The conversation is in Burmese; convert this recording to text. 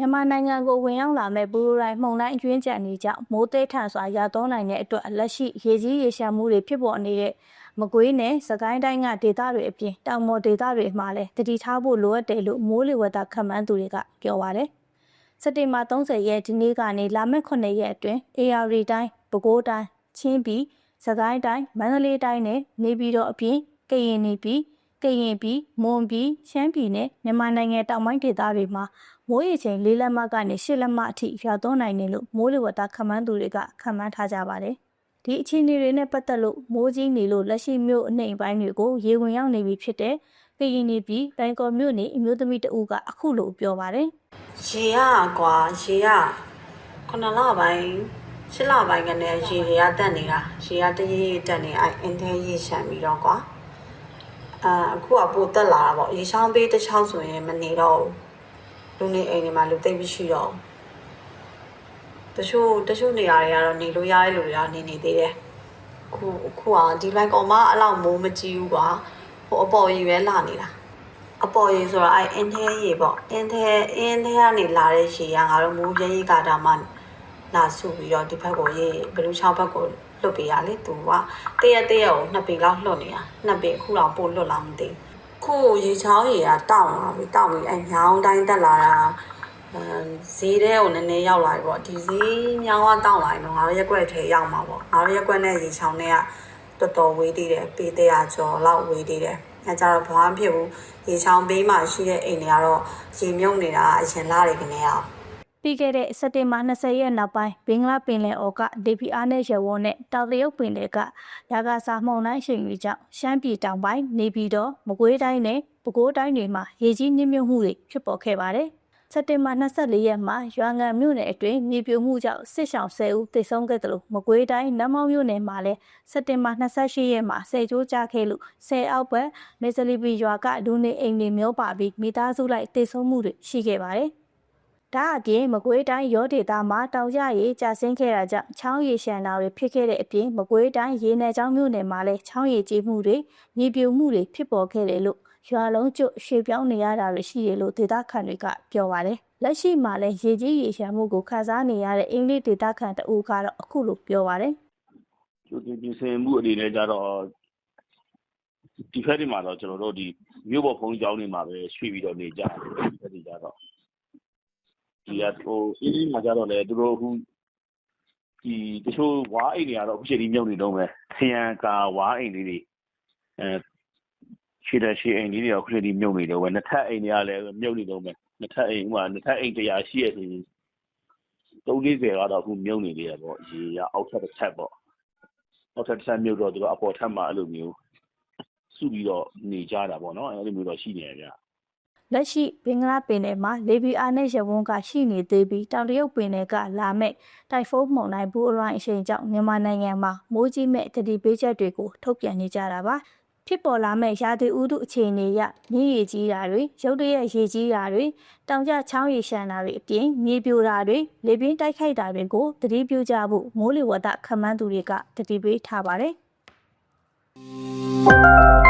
မြန်မာနိုင်ငံကိုဝင်ရောက်လာမဲ့ဘူရိုရိုင်းမှုန်တိုင်းအကျွင်းကြံနေကြောင့်မိုးသေးထန်စွာရသောနိုင်တဲ့အတွက်လက်ရှိရေကြီးရေရှမ်းမှုတွေဖြစ်ပေါ်နေတဲ့မကွေးနယ်စကိုင်းတိုင်းကဒေသတွေအပြင်တောင်ပေါ်ဒေသတွေမှာလည်းတတိထားဖို့လိုအပ်တယ်လို့မိုးလေဝသခန့်မှန်းသူတွေကပြောပါတယ်။စက်တင်ဘာ30ရက်ဒီနေ့ကနေလာမယ့်9ရက်အတွင်း AR တိုင်းပဲခူးတိုင်းချင်းပြည်စကိုင်းတိုင်းမန္တလေးတိုင်းနဲ့နေပြည်တော်အပြင်ကရင်နေပြည် ကရင်ပြည်မွန်ပြည်ရှမ်းပြည်နဲ့မြန်မာနိုင်ငံတောင်ပိုင်းဒေသတွေမှာမိုးရေချိန်၄လက်မကနေ၈လက်မအထိရွာသွန်းနိုင်တယ်လို့မိုးလေဝသခန့်မှန်းသူတွေကခန့်မှန်းထားကြပါတယ်။ဒီအခြေအနေတွေနဲ့ပတ်သက်လို့မိုးကြီးနေလို့လက်ရှိမြို့အနှိမ်ပိုင်းတွေကိုရေဝင်ရောက်နေပြီဖြစ်တဲ့ကရင်နေပြည်တိုင်ကော်မြို့နေအမျိုးသမီးတဦးကအခုလိုပြောပါတယ်ရေရကွာရေရခုနလပိုင်းရှစ်လပိုင်းကနေရေတွေကတက်နေတာရေကတရေရေတက်နေအဲအင်းထဲရေရှမ်းပြီးတော့ကွာ အာအခုကပိုတက်လာတာပေါ့ရေချောင်းပေးတစ်ချောင်းဆိုရင်မနေတော့ဘူးလူနေအိမ်တွေမှာလူသိပ်မရှိတော့ဘူးတချို့တချို့နေရာတွေကတော့နေလို့ရတဲ့လူတွေကနေနေသေးတယ်အခုအခုကဒီလိုင်းကောင်မအဲ့လောက်မိုးမကြည့်ဘူးကွာဟိုအပေါ်ကြီးပဲလာနေတာအပေါ်ရေဆိုတော့အဲအင်းထဲရေပေါ့အင်းထဲအင်းထဲကနေလာတဲ့ရေကငါတို့မိုးပြင်းရေကာတာမှလာစုပြီးတော့ဒီဘက်ကိုရေဘလူးချောင်းဘက်ကို လွတ်ပေးရလေသူကတရက်တရက်ကိုနှစ်ပေလောက်လွတ်နေတာနှစ်ပေအခုတော့ပို့လွတ်လာမသိဘူးခုရေချောင်းရေကတောက်လာပြီတောက်ပြီအဲညောင်းတိုင်းတက်လာတာအဲဈေးထဲကိုနည်းနည်းရောက်လာပြီပေါ့ဒီဈေးညောင်းကတောက်လာရင်တော့ငါတို့ရက်ွက်ထဲရောက်မှာပေါ့ငါတို့ရက်ွက်နဲ့ရေချောင်းတွေကတော်တော်ဝေးသေးတယ်ပေ100ကျော်လောက်ဝေးသေးတယ်အဲကြတော့ဘာမှမဖြစ်ဘူးရေချောင်းဘေးမှာရှိတဲ့အိမ်တွေကတော့ရေမြုပ်နေတာအရင်လာတွေကနေအောင်။ ပြီးခဲ့တဲ့စက်တင်ဘာ20ရက်နောက်ပိုင်းဘင်္ဂလားပင်လယ်အော်ကဒေပီအားနဲ့ရဝန်းနဲ့တောင်တရုတ်ပင်လယ်ကရာဂါစာမှုန်တိုင်းရှိန်တွေကြောင့်ရှမ်းပြည်တောင်ပိုင်းနေပြည်တော်မကွေးတိုင်းနဲ့ပဲခူးတိုင်းတွေမှာရေကြီးနှိမ့်မြုပ်မှုတွေဖြစ်ပေါ်ခဲ့ပါတယ်။စက်တင်ဘာ24ရက်မှာရွာငံမြို့နယ်အတွင်းမြေပြိုမှုကြောင့်စစ်ဆောင်10ဦးသေဆုံးခဲ့တယ်လို့မကွေးတိုင်းနတ်မောင်းမြို့နယ်မှာလည်းစက်တင်ဘာ28ရက်မှာဆယ်ကျိုးကြခဲ့လို့10အောက်ဘက်မေဇလီပီရွာကဒူနေအိမ်တွေမျောပါပြီးမိသားစုလိုက်သေဆုံးမှုတွေရှိခဲ့ပါတယ်။ ဒါအပြင်မကွေးတိုင်းရောဒေတာမှာတောင်ကျရေကျဆင်းခဲ့တာကြောင့်ချောင်းရေရှမ်းတာတွေဖြစ်ခဲ့တဲ့အပြင်မကွေးတိုင်းရေနယ်ချောင်းမြို့နယ်မှာလည်းချောင်းရေကြီးမှုတွေမြေပြိုမှုတွေဖြစ်ပေါ်ခဲ့တယ်လို့ရွာလုံးကျွတ်ရွှေ့ပြောင်းနေရတာတွေရှိတယ်လို့ဒေတာခန်တွေကပြောပါတယ်။လက်ရှိမှာလည်းရေကြီးရေရှမ်းမှုကိုခန်းစားနေရတဲ့အင်္ဂလိပ်ဒေတာခန်တအူကတော့အခုလိုပြောပါတယ်ကျိုးတင်ပြင်ဆင်မှုအနေနဲ့ကြတော့ဒီဖက်တွေမှာတော့ကျွန်တော်တို့ဒီမြို့ပေါ်ဖုံးကျောင်းတွေမှာပဲရွှေ့ပြီးတော့နေကြတယ် ဒီဖက်တွေကြတော့ဒီကဟိုအင်းကြီးမှာကြတော့လေသူတို့အခုဒီတချို့ဝါအိမ်တွေကတော့ အခုချိန်ကြီးမြုပ်နေတော့မယ်ခရံကာဝါအိမ်လေးတွေအဲရှည်တဲ့ရှည်အိမ်လေးတွေအခုချိန်ကြီးမြုပ်နေတော့ပဲ နှစ်ထပ်အိမ်တွေကလည်း မြုပ်နေတော့မယ်နှစ်ထပ်အိမ်ဥပမာနှစ်ထပ်အိမ်100ရှိရဆိုရင်340ကတော့ အခုမြုပ်နေသေးတယ်ပေါ့ ရေက အောက်ထပ်တစ်ထပ်ပေါ့နောက်ထပ်တစ်ဆက်မြုပ်တော့ သူတို့ အပေါ်ထပ်မှာ အဲ့လိုမျိုး စုပြီးတော့ နေကြတာပေါ့နော် အဲ့လိုမျိုးတော့ ရှိနေရဗျာ။ လက်ရှိဘင်္ဂလားပင်လယ်မှာလေပီအာနဲ့ရဝန်းကရှိနေသေးပြီးတောင်တရုတ်ပင်လယ်ကလာမဲ့တိုင်ဖုန်းမုန်တိုင်းဘူအရိုင်းအရှိန်ကြောင့်မြန်မာနိုင်ငံမှာမိုးကြီးမဲ့တတိပေးချက်တွေကိုထုတ်ပြန်နေကြတာပါ။ဖြစ်ပေါ်လာမဲ့ရာသီဥတုအခြေအနေအရမြေရေကြီးတာတွေရုတ်တရက်ရေကြီးတာတွေတောင်ကျချောင်းရေရှမ်းတာတွေအပြင်မြေပြိုတာတွေလေပြင်းတိုက်ခိုက်တာတွေကိုသတိပြုကြဖို့မိုးလေဝသခန့်မှန်းသူတွေကသတိပေးထားပါတယ်။